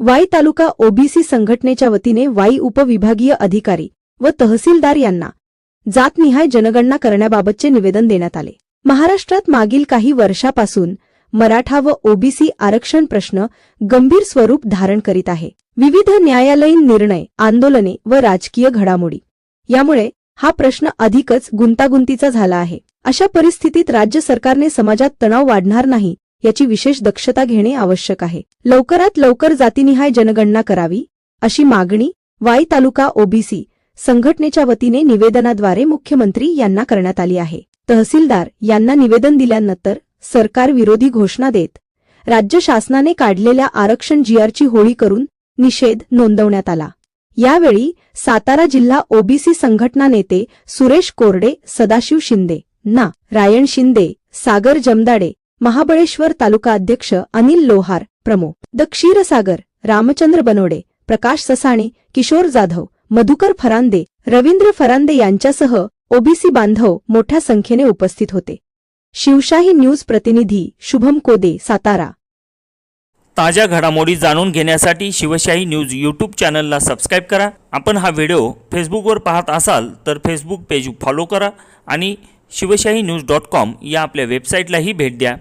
वाई तालुका OBC संघटनेच्या वतीने वाई उपविभागीय अधिकारी व तहसीलदार यांना जातनिहाय जनगणना करण्याबाबतचे निवेदन देण्यात आले. महाराष्ट्रात मागील काही वर्षापासून मराठा व ओबीसी आरक्षण प्रश्न गंभीर स्वरूप धारण करीत आहे. विविध न्यायालयीन निर्णय आंदोलने व राजकीय घडामोडी. यामुळे हा प्रश्न अधिकच गुंतागुंतीचा झाला आहे. अशा परिस्थितीत राज्य सरकारने समाजात तणाव वाढणार नाही याची विशेष दक्षता घेणे आवश्यक आहे. लवकरात लवकर जातीनिहाय जनगणना करावी अशी मागणी वाई तालुका ओबीसी संघटनेच्या वतीने निवेदनाद्वारे मुख्यमंत्री यांना करण्यात आली आहे. तहसीलदार यांना निवेदन दिल्यानंतर सरकार विरोधी घोषणा देत राज्य शासनाने काढलेल्या आरक्षण जीआरची होळी करून निषेध नोंदवण्यात आला. यावेळी सातारा जिल्हा ओबीसी संघटना नेते सुरेश कोरडे सदाशिव शिंदे ना रायण शिंदे सागर जमदाडे महाबळेश्वर तालुका अध्यक्ष अनिल लोहार प्रमो द. क्षीरसागर रामचंद्र बनोडे प्रकाश ससाणे किशोर जाधव मधुकर फरांदे रवींद्र फरांदे यांच्यासह ओबीसी बांधव मोठ्या संख्येने उपस्थित होते. शिवशाही न्यूज प्रतिनिधी शुभम कोदे सातारा. ताज्या घडामोडी जाणून घेण्यासाठी शिवशाही न्यूज यूट्यूब चॅनलला सबस्क्राईब करा. आपण हा व्हिडिओ फेसबुकवर पाहत असाल तर फेसबुक पेज फॉलो करा आणि शिवशाही न्यूज डॉट कॉम या आपल्या वेबसाईटलाही भेट द्या.